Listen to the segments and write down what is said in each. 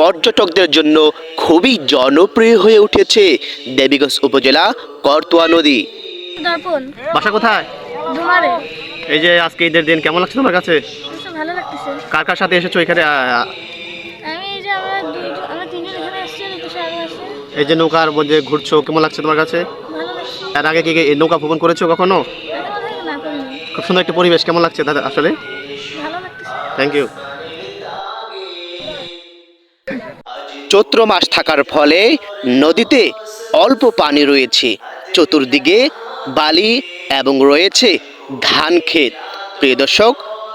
পর্যটকদের জন্য খুবই জনপ্রিয় হয়ে উঠেছে দেবীগঞ্জ উপজেলা করতোয়া নদী। বাসা কোথায়? এই যে আজকে ঈদের দিন কেমন লাগছে তোমার কাছে? কার কার সাথে এসেছ এখানে? এই যে আমরা দুইজন আমরা তিনজন এখানে আসছি আর একুশে আরও আসছে। এই যে নৌকার মধ্যে ঘুরছো কেমন লাগছে তোমার কাছে? ভালো এর আগে কি এই নৌকা ভ্রমণ করেছ কখনো? খুব সুন্দর একটা পরিবেশ কেমন লাগছে দাদা আসলে? থ্যাংক ইউ চৈত্র মাস থাকার ফলে নদীতে অল্প পানি রয়েছে। চতুর্দিকে বালি এবং রয়েছে ধান ক্ষেত। প্রিয় দর্শক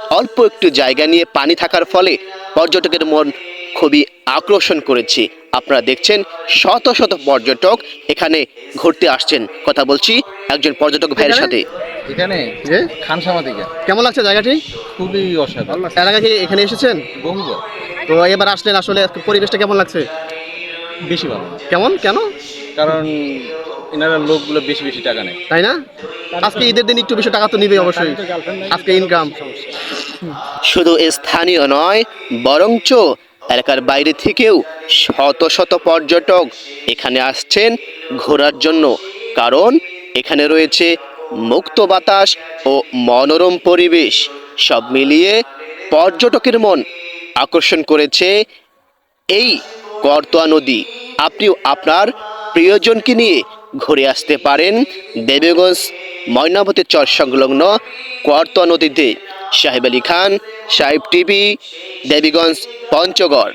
অল্প একটু জায়গা নিয়ে পানি থাকার ফলে পর্যটকের মন খুবই আকর্ষণ করেছে। আপনারা দেখছেন শত শত পর্যটক এখানে ঘুরতে আসছেন। কথা বলছি একজন পর্যটক ভাইয়ের সাথে। এখানে? খানসামা থেকে। কেমন লাগছে জায়গাটি? খুবই অসাধারণ। এর আগে কি এখানে এসেছেন? বহুবার। তো এবার আসলেন আসলে পরিবেশটা কেমন লাগছে? বেশি ভালো। কেমন? কেন? কারণ এনারা লোকগুলো বেশি বেশি টাকা নেয়। তাই না? আজকে ঈদের দিন একটু বেশি টাকা তো নিবে অবশ্যই। আজকে ইনকাম শুধু স্থানীয় নয় বরঞ্চ এলাকার বাইরে থেকেও শত শত পর্যটক এখানে আসছেন ঘোরার জন্য। কারণ এখানে রয়েছে মুক্ত বাতাস ও মনোরম পরিবেশ। সব মিলিয়ে পর্যটকের মন আকর্ষণ করেছে এই করতোয়া নদী। আপনিও আপনার প্রিয়জনকে নিয়ে ঘুরে আসতে পারেন দেবীগঞ্জ ময়নাবতী চর সংলগ্ন করতোয়া নদীতে। সাহেব আলী খান, সাহেব টিভি, দেবীগঞ্জ, পঞ্চগড়।